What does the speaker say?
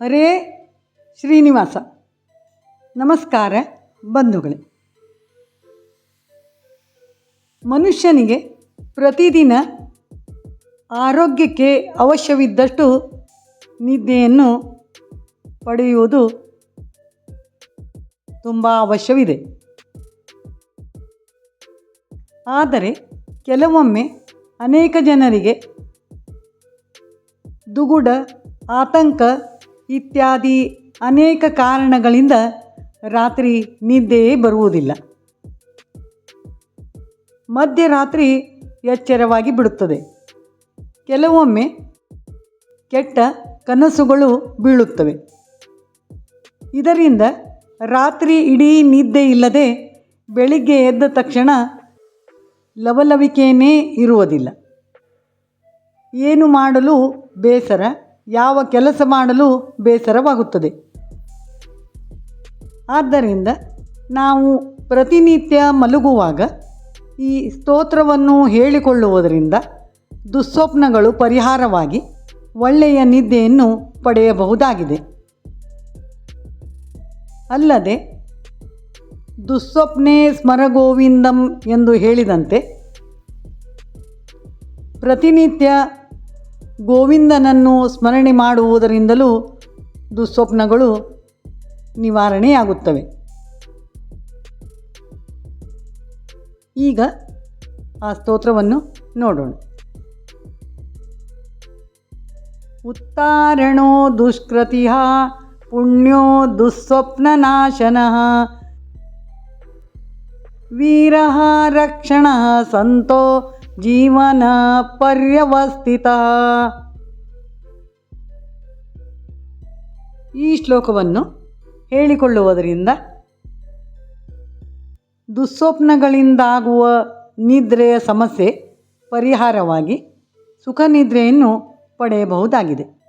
ಹರೇ ಶ್ರೀನಿವಾಸ. ನಮಸ್ಕಾರ ಬಂಧುಗಳೇ. ಮನುಷ್ಯನಿಗೆ ಪ್ರತಿದಿನ ಆರೋಗ್ಯಕ್ಕೆ ಅವಶ್ಯವಿದ್ದಷ್ಟು ನಿದ್ದೆಯನ್ನು ಪಡೆಯುವುದು ತುಂಬ ಅವಶ್ಯವಿದೆ. ಆದರೆ ಕೆಲವೊಮ್ಮೆ ಅನೇಕ ಜನರಿಗೆ ದುಗುಡ, ಆತಂಕ ಇತ್ಯಾದಿ ಅನೇಕ ಕಾರಣಗಳಿಂದ ರಾತ್ರಿ ನಿದ್ದೆಯೇ ಬರುವುದಿಲ್ಲ. ಮಧ್ಯರಾತ್ರಿ ಎಚ್ಚರವಾಗಿ ಬಿಡುತ್ತದೆ. ಕೆಲವೊಮ್ಮೆ ಕೆಟ್ಟ ಕನಸುಗಳು ಬೀಳುತ್ತವೆ. ಇದರಿಂದ ರಾತ್ರಿ ಇಡೀ ನಿದ್ದೆ ಇಲ್ಲದೆ ಬೆಳಿಗ್ಗೆ ಎದ್ದ ತಕ್ಷಣ ಲವಲವಿಕೆಯೇ ಇರುವುದಿಲ್ಲ. ಏನು ಮಾಡಲು ಬೇಸರ ಯಾವ ಕೆಲಸ ಮಾಡಲು ಬೇಸರವಾಗುತ್ತದೆ. ಆದ್ದರಿಂದ ನಾವು ಪ್ರತಿನಿತ್ಯ ಮಲಗುವಾಗ ಈ ಸ್ತೋತ್ರವನ್ನು ಹೇಳಿಕೊಳ್ಳುವುದರಿಂದ ದುಸ್ವಪ್ನಗಳು ಪರಿಹಾರವಾಗಿ ಒಳ್ಳೆಯ ನಿದ್ದೆಯನ್ನು ಪಡೆಯಬಹುದಾಗಿದೆ. ಅಲ್ಲದೆ ದುಸ್ವಪ್ನೆ ಸ್ಮರಗೋವಿಂದಂ ಎಂದು ಹೇಳಿದಂತೆ ಪ್ರತಿನಿತ್ಯ ಗೋವಿಂದನನ್ನು ಸ್ಮರಣೆ ಮಾಡುವುದರಿಂದಲೂ ದುಸ್ವಪ್ನಗಳು ನಿವಾರಣೆಯಾಗುತ್ತವೆ. ಈಗ ಆ ಸ್ತೋತ್ರವನ್ನು ನೋಡೋಣ. ಉತ್ತಾರಣೋ ದುಷ್ಕೃತಿ ಪುಣ್ಯೋ ದುಸ್ವಪ್ನನಾಶನ. ವೀರ ರಕ್ಷಣ ಸಂತೋ ಜೀವನ ಪರ್ಯವಸ್ಥಿತ. ಈ ಶ್ಲೋಕವನ್ನು ಹೇಳಿಕೊಳ್ಳುವುದರಿಂದ ದುಸ್ವಪ್ನಗಳಿಂದಾಗುವ ನಿದ್ರೆಯ ಸಮಸ್ಯೆ ಪರಿಹಾರವಾಗಿ ಸುಖ ನಿದ್ರೆಯನ್ನು ಪಡೆಯಬಹುದಾಗಿದೆ.